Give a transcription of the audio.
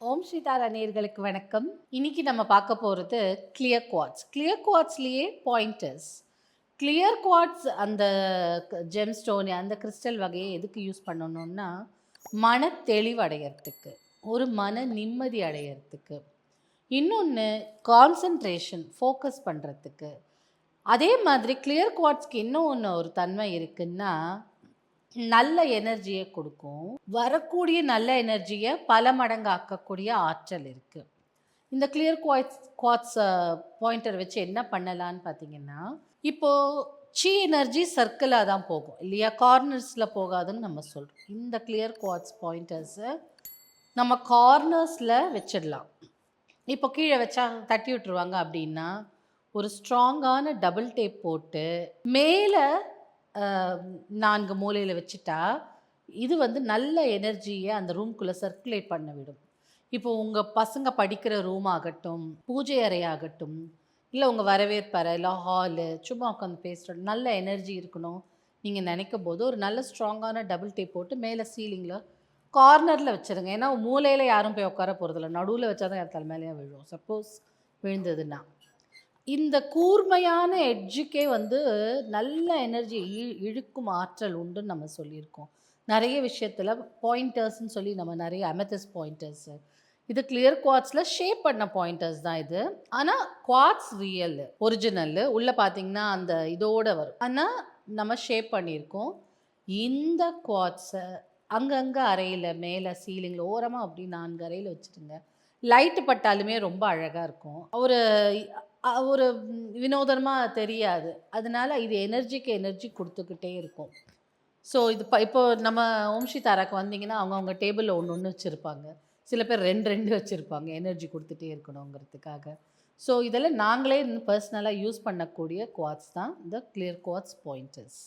ஓம் ஸ்ரீதாரா நேயர்களுக்கு வணக்கம். இன்னைக்கு நம்ம பார்க்க போகிறது கிளியர் குவாட்ஸ் கிளியர் குவாட்ஸ்லேயே பாயிண்டர்ஸ் கிளியர் குவாட்ஸ் அந்த ஜெம் ஸ்டோன் அந்த கிறிஸ்டல் வகையை எதுக்கு யூஸ் பண்ணணும்னா மன தெளிவடைகிறதுக்கு ஒரு மன நிம்மதி அடையறதுக்கு. இன்னொன்று கான்சன்ட்ரேஷன் ஃபோக்கஸ் பண்ணுறதுக்கு அதே மாதிரி கிளியர் குவாட்ஸ்க்கு இன்னும் ஒன்று ஒரு தன்மை இருக்குன்னா நல்ல எனர்ஜியை கொடுக்கும். வரக்கூடிய நல்ல எனர்ஜியை பல மடங்கு ஆக்கக்கூடிய ஆற்றல் இருக்குது இந்த கிளியர் குவாட்ஸ் குவாட்ஸ் பாயிண்டர் வச்சு என்ன பண்ணலான்னு பார்த்தீங்கன்னா இப்போது சி எனர்ஜி சர்க்கிளாக தான் போகும். இல்லையா? கார்னர்ஸில் போகாதுன்னு நம்ம சொல்கிறோம் இந்த கிளியர் குவாட்ஸ் பாயிண்டர்ஸை நம்ம கார்னர்ஸில் வச்சிடலாம். இப்போ கீழே வச்சா தட்டி விட்டுருவாங்க அப்படின்னா ஒரு ஸ்ட்ராங்கான டபுள் டேப் போட்டு மேலே நான்கு மூலையில் வச்சுட்டா இது வந்து நல்ல எனர்ஜியை அந்த ரூம்குள்ளே சர்க்குலேட் பண்ண விடும். இப்போ உங்கள் பசங்க படிக்கிற ரூம் ஆகட்டும் பூஜை அறை ஆகட்டும் இல்லை உங்கள் வரவேற்பறை இல்லை ஹாலு சும்மா உட்காந்து பேசுகிற நல்ல எனர்ஜி இருக்கணும். நீங்கள் நினைக்கும் போது ஒரு நல்ல ஸ்ட்ராங்கான டபுள் டேப் போட்டு மேலே சீலிங்கில் கார்னரில் வச்சுருங்க. ஏன்னா மூலையில் யாரும் போய் உட்கார போகிறதில்ல நடுவில் வச்சா தான் தலை மேலேயே விழும். சப்போஸ் விழுந்ததுன்னா. இந்த கூர்மையான எட்ஜுக்கே வந்து நல்ல எனர்ஜி இழுக்கும் ஆற்றல் உண்டுன்னு நம்ம சொல்லியிருக்கோம். நிறைய விஷயத்தில் பாயிண்டர்ஸ்னு சொல்லி நம்ம நிறைய அமெத்தஸ் பாயிண்டர்ஸு இது கிளியர் குவாட்ஸில் ஷேப் பண்ண பாயிண்டர்ஸ் தான் இது. ஆனால் குவாட்ஸ் ரியல் ஒரிஜினல் உள்ளே பார்த்தீங்கன்னா அந்த இதோட வரும். ஆனால் நம்ம ஷேப் பண்ணியிருக்கோம். இந்த குவாட்ஸை அங்கங்கே அறையில் மேலே சீலிங்கில் ஓரமாக அப்படி நான்கு அறையில் வச்சுருங்க லைட்டு பட்டாலுமே ரொம்ப அழகாக இருக்கும். ஒரு ஒரு வினோதமாக தெரியாது. அதனால இது எனர்ஜிக்கு எனர்ஜி கொடுத்துக்கிட்டே இருக்கும். ஸோ இது இப்போ இப்போ நம்ம ஓம்ஷி தாராக்கு வந்தீங்கன்னா அவங்க அவங்க டேபிளில் ஒன்று ஒன்று வச்சுருப்பாங்க. சில பேர் ரெண்டு ரெண்டு வச்சுருப்பாங்க எனர்ஜி கொடுத்துட்டே இருக்கணுங்கிறதுக்காக. ஸோ இதெல்லாம் நாங்களே பர்சனலாக யூஸ் பண்ணக்கூடிய குவாட்ஸ் தான். இந்த கிளியர் குவாட்ஸ் பாயிண்டர்ஸ்